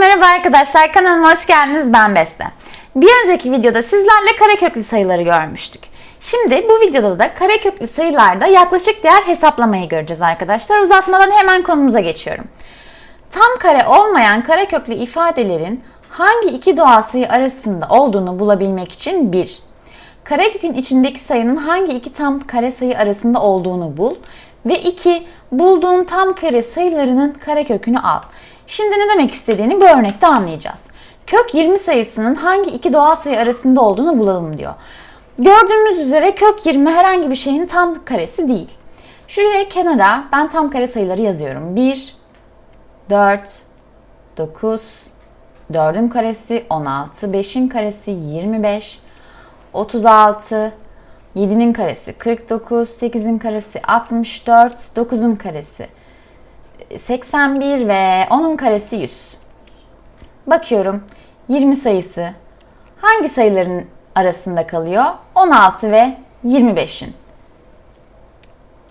merhaba arkadaşlar. Kanalıma hoş geldiniz. Ben Beste. Bir önceki videoda sizlerle kareköklü sayıları görmüştük. Şimdi bu videoda da kareköklü sayılarda yaklaşık değer hesaplamayı göreceğiz arkadaşlar. Uzatmadan hemen konumuza geçiyorum. Tam kare olmayan kareköklü ifadelerin hangi iki doğal sayı arasında olduğunu bulabilmek için 1. Karekökün içindeki sayının hangi iki tam kare sayı arasında olduğunu bul. Ve 2. Bulduğun tam kare sayılarının karekökünü al. Şimdi ne demek istediğini bu örnekte anlayacağız. Kök 20 sayısının hangi iki doğal sayı arasında olduğunu bulalım diyor. Gördüğümüz üzere kök 20 herhangi bir şeyin tam karesi değil. Şuraya kenara ben tam kare sayıları yazıyorum. 1, 4, 9, 4'ün karesi 16, 5'in karesi 25, 36, 7'nin karesi 49, 8'in karesi 64, 9'un karesi 81 ve 10'un karesi 100. Bakıyorum 20 sayısı hangi sayıların arasında kalıyor? 16 ve 25'in.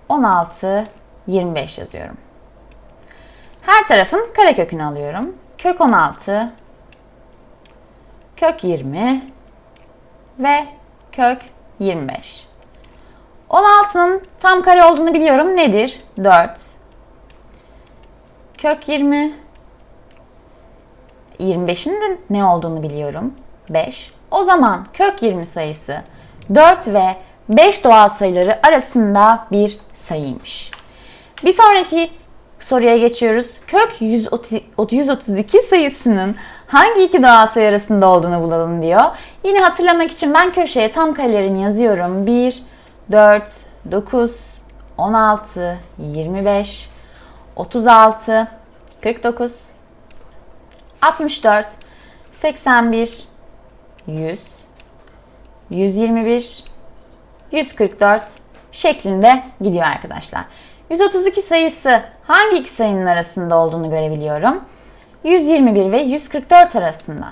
16, 25 yazıyorum. Her tarafın karekökünü alıyorum. Kök 16, kök 20 ve kök 25. 16'nın tam kare olduğunu biliyorum. Nedir? 4. Kök 20. 25'in de ne olduğunu biliyorum. 5. O zaman kök 20 sayısı 4 ve 5 doğal sayıları arasında bir sayıymış. Bir sonraki soruya geçiyoruz. Kök 130 132 sayısının hangi iki doğal sayı arasında olduğunu bulalım diyor. Yine hatırlamak için ben köşeye tam karelerimi yazıyorum. 1, 4, 9, 16, 25, 36, 49, 64, 81, 100, 121, 144 şeklinde gidiyor arkadaşlar. 132 sayısı hangi iki sayının arasında olduğunu görebiliyorum. 121 ve 144 arasında.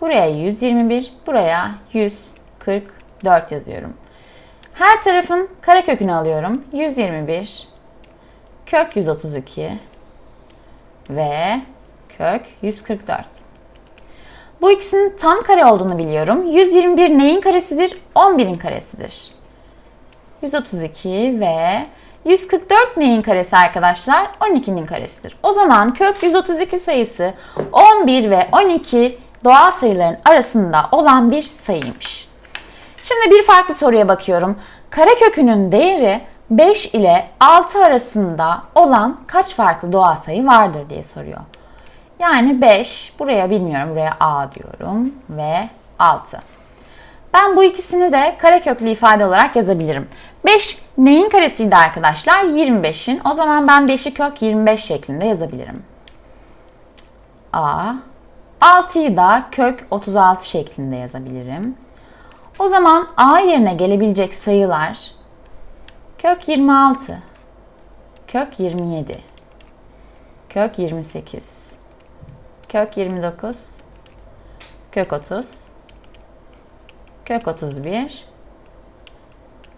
Buraya 121, buraya 144 yazıyorum. Her tarafın karekökünü alıyorum. 121 kök 132 ve kök 144. Bu ikisinin tam kare olduğunu biliyorum. 121 neyin karesidir? 11'in karesidir. 132 ve 144 neyin karesi arkadaşlar? 12'nin karesidir. O zaman kök 132 sayısı 11 ve 12 doğal sayıların arasında olan bir sayıymış. Şimdi bir farklı soruya bakıyorum. Karekökünün değeri 5 ile 6 arasında olan kaç farklı doğal sayı vardır diye soruyor. Yani 5, buraya bilmiyorum, buraya A diyorum ve 6. Ben bu ikisini de kareköklü ifade olarak yazabilirim. 5 neyin karesiydi arkadaşlar? 25'in. O zaman ben 5'i kök 25 şeklinde yazabilirim. A. 6'yı da kök 36 şeklinde yazabilirim. O zaman A yerine gelebilecek sayılar kök 26, kök 27, kök 28, kök 29, kök 30, kök 31,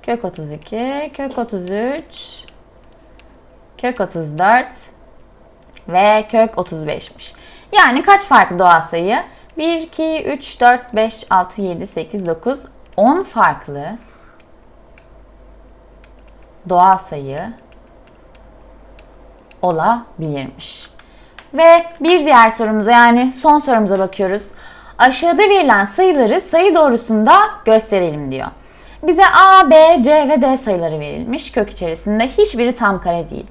kök 32, kök 33, kök 34 ve kök 35'miş. Yani kaç farklı doğal sayı? 1, 2, 3, 4, 5, 6, 7, 8, 9, 10 farklı doğal sayı olabilirmiş. Ve bir diğer sorumuza yani son sorumuza bakıyoruz. Aşağıda verilen sayıları sayı doğrusunda gösterelim diyor. Bize A, B, C ve D sayıları verilmiş. Kök içerisinde hiçbiri tam kare değil.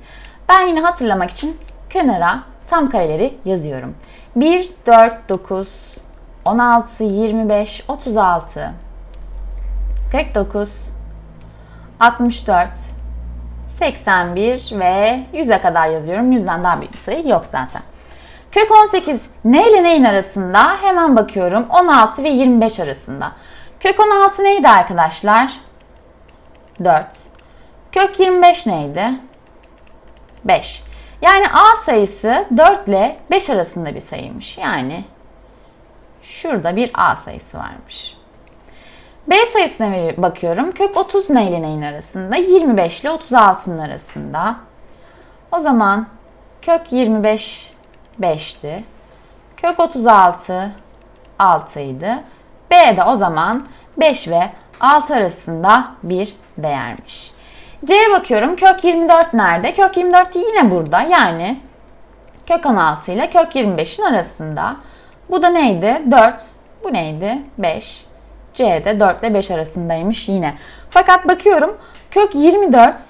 Ben yine hatırlamak için kenara tam kareleri yazıyorum. 1, 4, 9, 16, 25, 36, 49, 64, 81 ve 100'e kadar yazıyorum. 100'den daha büyük bir sayı yok zaten. Kök 18 ne ile neyin arasında? Hemen bakıyorum. 16 ve 25 arasında. Kök 16 neydi arkadaşlar? 4. Kök 25 neydi? 5. Yani A sayısı 4 ile 5 arasında bir sayıymış. Yani şurada bir A sayısı varmış. B sayısına bakıyorum. Kök 30 ne ile neyin arasında? 25 ile 36'nın arasında. O zaman kök 25 5'ti. Kök 36 6 idi. B de o zaman 5 ve 6 arasında bir değermiş. C'ye bakıyorum. Kök 24 nerede? Kök 24 yine burada. Yani kök 16 ile kök 25'in arasında. Bu da neydi? 4. Bu neydi? 5. C de 4 ile 5 arasındaymış yine. Fakat bakıyorum kök 24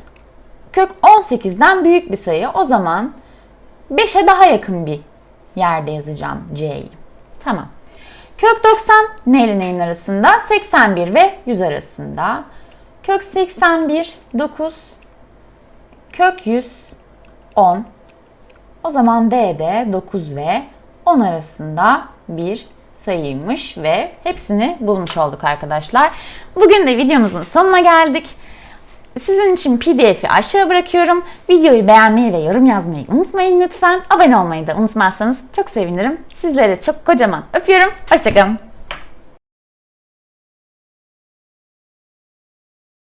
kök 18'den büyük bir sayı. O zaman 5'e daha yakın bir yerde yazacağım C'yi. Tamam. Kök 90 ne ile neyin arasında? 81 ve 100 arasında. Kök 81 9 kök 100 10 o zaman D de 9 ve 10 arasında bir sayıymış ve hepsini bulmuş olduk arkadaşlar. Bugün de videomuzun sonuna geldik. Sizin için pdf'i aşağı bırakıyorum. Videoyu beğenmeyi ve yorum yazmayı unutmayın lütfen. Abone olmayı da unutmazsanız çok sevinirim. Sizlere çok kocaman öpüyorum. Hoşçakalın.